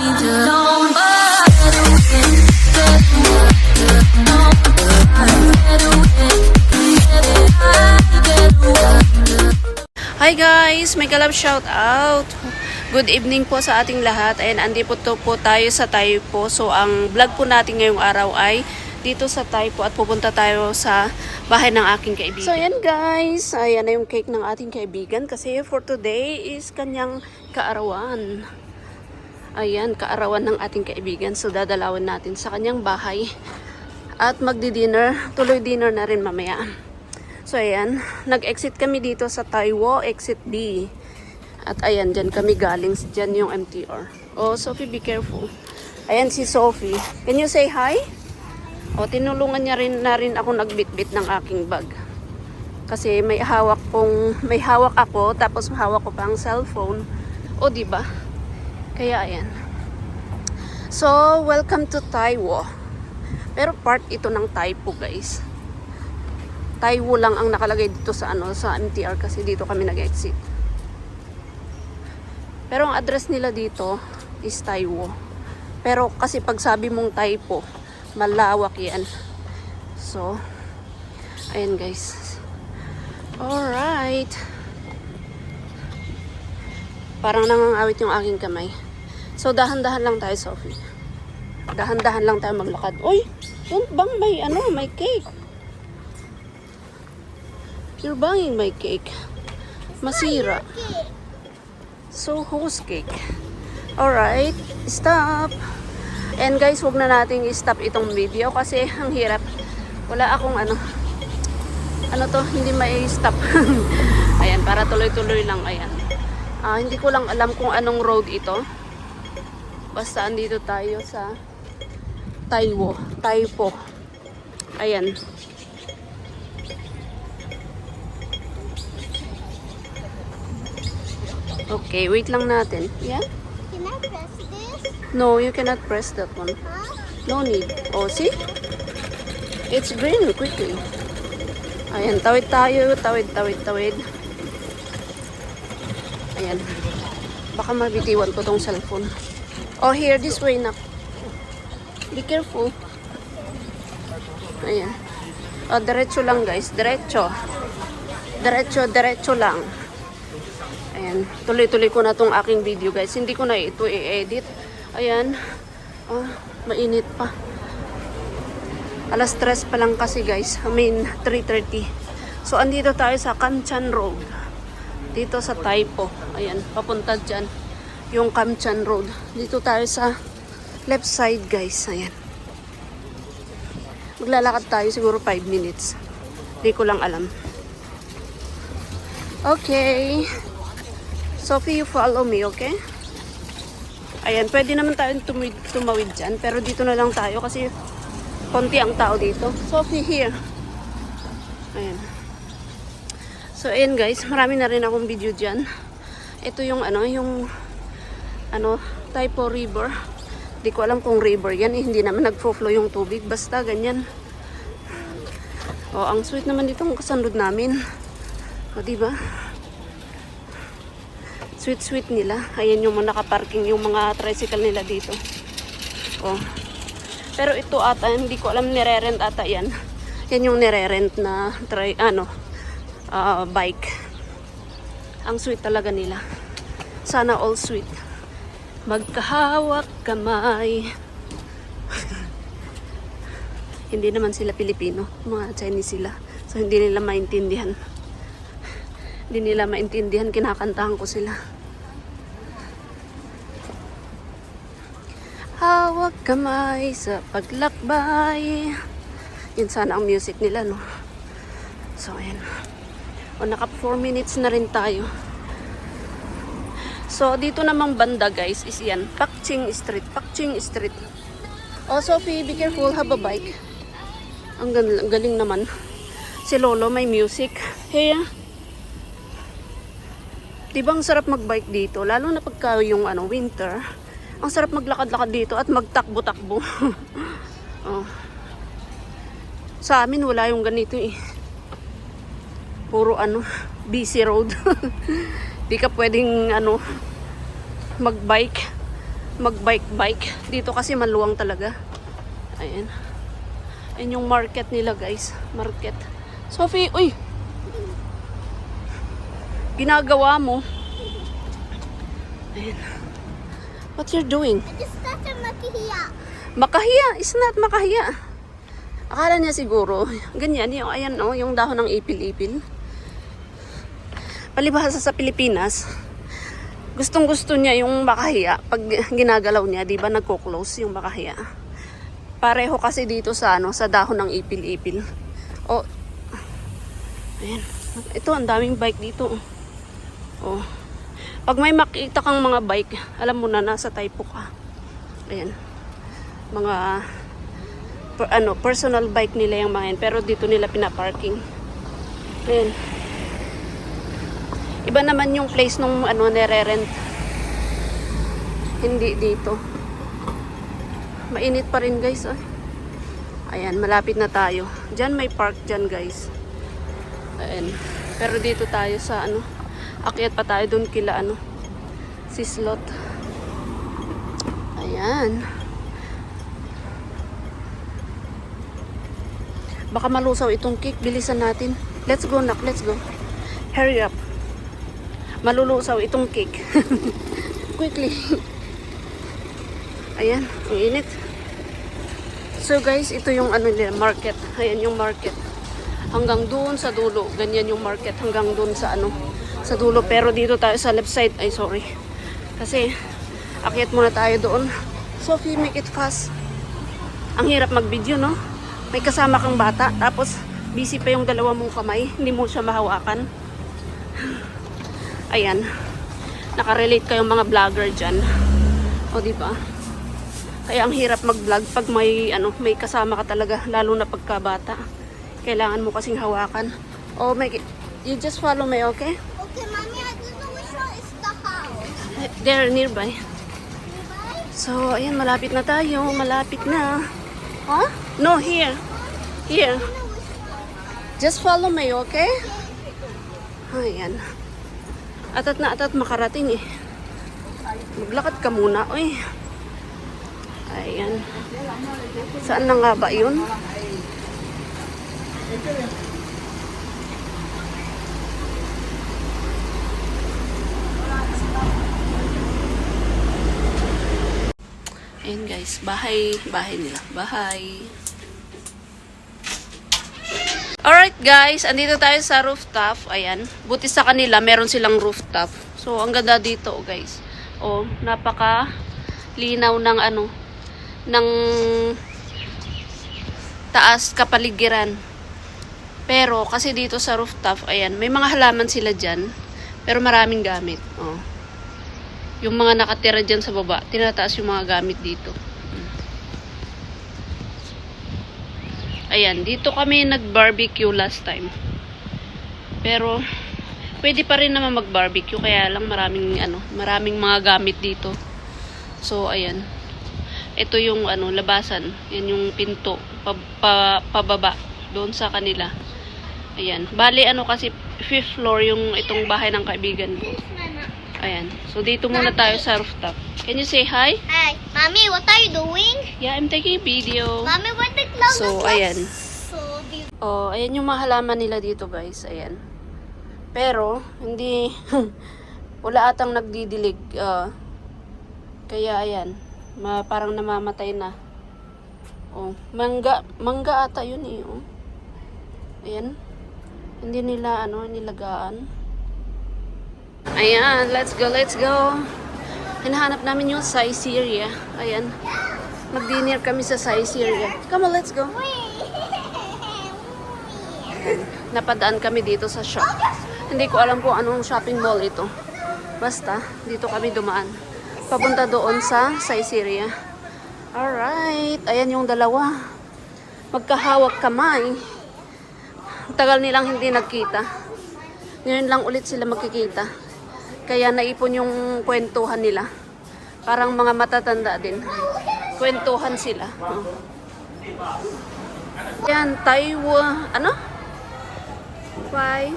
Hi guys, may kalab shout out. Good evening po sa ating lahat. And andi po po tayo sa Taipo. So ang vlog po natin ngayong araw ay dito sa Taipo at pupunta tayo sa bahay ng aking kaibigan. So yan guys, ayan na yung cake ng ating kaibigan kasi for today is kanyang kaarawan. Ayan, kaarawan ng ating kaibigan. So dadalawin natin sa kanyang bahay at magdi-dinner. Tuloy dinner na rin mamaya. So, ayan. Nag-exit kami dito sa Taiwo, exit B. At ayan, dyan kami galing. Dyan yung MTR. Oh, Sophie, be careful. Ayan si Sophie. Can you say hi? O, tinulungan niya rin na rin ako nagbitbit ng aking bag. Kasi may hawak kong, may hawak ako, tapos hawak ko pa ang cellphone. O, di ba? Kaya ayan. So, welcome to Taiwo. Pero part ito ng Taipo, guys. Taiwo lang ang nakalagay dito sa ano sa MTR kasi dito kami nag-exit. Pero ang address nila dito is Taiwo. Pero kasi pag sabi mong Taipo, malawak 'yan. So, ayan guys. Alright. Parang nangangawit yung aking kamay. So, dahan-dahan lang tayo, Sophie. Dahan-dahan lang tayo maglakad. Uy, don't bang may ano, may cake. You're buying my cake. Masira. So, whose cake? Alright, stop. And guys, wag na nating i-stop itong video kasi ang hirap. Wala akong ano, ano to, hindi may stop. ayan, para tuloy-tuloy lang, ayan. Ah, hindi ko lang alam kung anong road ito. Basta andito tayo sa Taiwo, Taipo. Ayan. Okay, wait lang natin. Yeah? Can I press this? No, you cannot press that one. Huh? No need. Oh, see? It's green quickly. Ayan, tawid tayo. Tawid, tawid, tawid. Ayan. Baka mabitiwan ko tong cellphone. Oh, here, this way na. Be careful. Ayan. Oh, diretso lang guys. Diretso. Diretso, diretso lang. Ayan. Tuloy-tuloy ko na tong aking video guys. Hindi ko na ito i-edit. Ayan. Oh, mainit pa. Alas 3 pa lang kasi guys. I mean, 3.30. So, andito tayo sa Kamchan Road. Dito sa Taipo. Ayan, papunta dyan. Yung Kamchan Road. Dito tayo sa left side guys. Ayan. Maglalakad tayo siguro 5 minutes. Hindi ko lang alam. Okay. Sophie, you follow me, okay? Ayan, pwede naman tayong tumawid, tumawid dyan. Pero dito na lang tayo kasi konti ang tao dito. Sophie, here. Ayan. So, ayan guys. Marami na rin akong video dyan. Ito yung ano, yung ano, Taipo River. Hindi ko alam kung river yan. Eh, hindi naman nagfo-flow yung tubig. Basta ganyan. Oh, ang sweet naman dito ang kasunod namin. O, diba? Sweet-sweet nila. Ayan yung mga nakaparking yung mga tricycle nila dito. Oh. Pero ito ata, hindi ko alam nire-rent ata yan. Yan yung nire-rent na try, ano, ah, bike. Ang sweet talaga nila. Sana all sweet. Magkahawak kamay. hindi naman sila Pilipino. Mga Chinese sila. So hindi nila maintindihan. Hindi nila maintindihan, kinakantahan ko sila. Hawak kamay sa paglakbay. Yun sana ang music nila, no? So, ayan. O, naka 4 minutes na rin tayo. So, dito namang banda, guys, is yan. Pakching Street. Pakching Street. Oh, Sophie, be careful. Have a bike. Ang gal- ang galing naman. Si Lolo may music. Hey, ah. Di ba ang sarap magbike dito? Lalo na pagka yung ano, winter. Ang sarap maglakad-lakad dito at magtakbo-takbo. oh. Sa amin wala yung ganito eh. Puro ano, busy road. Di ka pwedeng ano, magbike. mag-bike-bike. Dito kasi maluwang talaga. Ayan. Ayan yung market nila guys. Market. Sophie, uy! Ginagawa mo. Ayan. What you're doing? I just got a makihiya. Makahiya. It's not makahiya. Akala niya siguro, ganyan, yung, ayan, oh, yung dahon ng ipil-ipil. Palibhasa sa Pilipinas, gustong gusto niya yung makahiya. Pag ginagalaw niya, di ba nagko-close yung makahiya. Pareho kasi dito sa, ano, sa dahon ng ipil-ipil. Oh, ayan. Ito, ang daming bike dito. Oh. Pag may makita kang mga bike, alam mo na, nasa typo ka. Ayan mga per, ano, personal bike nila yung mga yan. Pero dito nila pinaparking. Ayan. Iba naman yung place nung ano, nire-rent. Hindi dito. Mainit pa rin guys. Oh. Ayan, malapit na tayo. Diyan may park dyan guys. Ayan. Pero dito tayo sa ano, akyat pa tayo dun kila ano, Sislot. Ayan. Baka malusaw itong cake. Bilisan natin. Let's go, nak. Let's go. Hurry up. Malulusaw itong cake. Quickly. Ayan. Ang init. So guys, ito yung ano nila, market. Ayan yung market. Hanggang doon sa dulo. Ganyan yung market. Hanggang doon sa ano, sa dulo. Pero dito tayo sa left side. Ay, sorry. Kasi, akyat muna tayo doon. Sophie, make it fast. Ang hirap mag-video, no? May kasama kang bata, tapos busy pa yung dalawa mong kamay, hindi mo siya mahawakan. Ayan. Nakarelate kayong mga vlogger dyan. O, di ba? Kaya ang hirap mag-vlog pag may, ano, may kasama ka talaga, lalo na pagka bata. Kailangan mo kasing hawakan. O, may, you just follow me, okay? Okay, mommy, I don't know which one is the house. They're nearby. Nearby? So, ayan, malapit na tayo. Malapit na. Huh? No, here. Here. Just follow me, okay? Ayan. Atat na atat makarating eh. Maglakad ka muna, uy. Ayan. Saan na nga ba yun? Ayan guys, bahay, bahay nila. Bahay. Alright guys, andito tayo sa rooftop. Ayan. Buti sa kanila, meron silang rooftop. So, ang ganda dito oh, guys. Oh, napaka linaw ng ano, ng taas kapaligiran. Pero, kasi dito sa rooftop, ayan, may mga halaman sila dyan. Pero maraming gamit. Oh. Yung mga nakatira dyan sa baba, tinataas yung mga gamit dito. Ayan, dito kami nag-barbecue last time. Pero, pwede pa rin naman mag-barbecue, kaya lang maraming, ano, maraming mga gamit dito. So, ayan. Ito yung, ano, labasan. Yan yung pinto, pa, pa- pababa, doon sa kanila. Ayan. Bali, ano kasi, fifth floor yung itong bahay ng kaibigan ko. Ayan. So, dito muna tayo sa rooftop. Can you say hi? Hi. Mommy, what are you doing? Yeah, I'm taking video. Mommy, what the clouds So, ayan. So beautiful. Oh, ayan yung mga halaman nila dito, guys. Ayan. Pero, hindi, wala atang nagdidilig. ah, kaya, ayan. Ma, parang namamatay na. Oh, mangga, mangga ata yun eh. Oh. Ayan. Hindi nila, ano, nilagaan. Ayan, let's go, let's go. Hinahanap namin yung Syria. Ayan. Mag-dinner kami sa Syria. Come on, let's go. Napadaan kami dito sa shop. Hindi ko alam kung anong shopping mall ito. Basta, dito kami dumaan. Papunta doon sa Syria. Alright. Ayan yung dalawa. Magkahawak kamay. Tagal nilang hindi nagkita. Ngayon lang ulit sila magkikita. Kaya naipon yung kwentuhan nila. Parang mga matatanda din. Kwentuhan sila. Oh. Yan, Taiwan, ano? Why?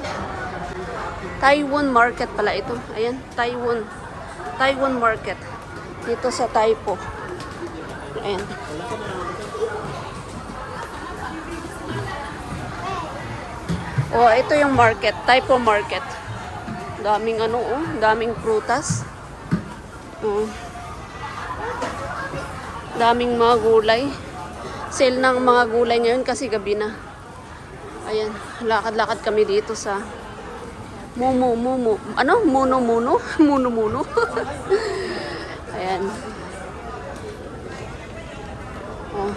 Taiwan market pala ito. Ayan, Taiwan. Taiwan market. Dito sa Taipo. Ayan. Oh, ito yung market, Taipo Market. Daming ano, oh, daming prutas. Oh. Daming mga gulay. Sale ng mga gulay ngayon kasi gabi na. Ayan, lakad-lakad kami dito sa Mumu, mumu. Ano? Muno, muno? Muno, muno. Ayan. Oh.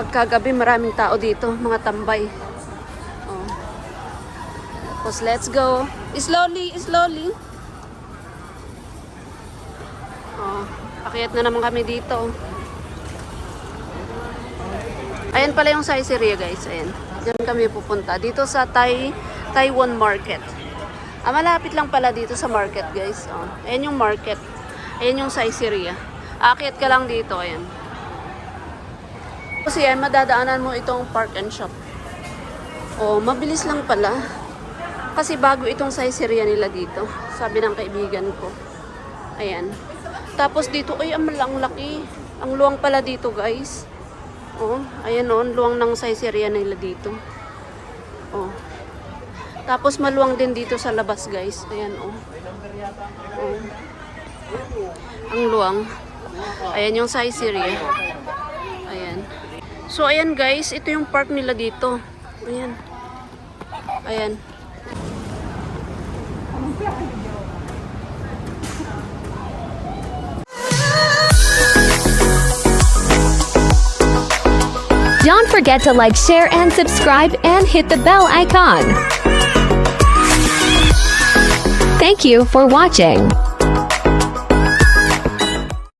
Pagkagabi, maraming tao dito. Mga tambay. Tapos, let's go. Slowly, slowly. Oh. Pakiat na naman kami dito. Ayan pala yung Saiseria, guys. Ayan. Diyan kami pupunta. Dito sa Thai, Taiwan Market. Ah, malapit lang pala dito sa market, guys. Oh. Ayan yung market. Ayan yung Saiseria. Aakyat ka lang dito. Ayan. Kasi yan, madadaanan mo itong park and shop. Oh, mabilis lang pala. Kasi bago itong Saiseria nila dito. Sabi ng kaibigan ko. Ayan. Tapos dito, ay, ang ang laki. Ang luwang pala dito, guys. Oh, ayan oh, ang luwang ng Saiseria nila dito. Oh. Tapos maluwang din dito sa labas, guys. Ayan oh. oh. Ang luwang. Ayan yung Saiseria. Ayan. So ayan guys, ito yung park nila dito. Ayan. Ayan. Don't forget to like, share, and subscribe and hit the bell icon. Thank you for watching.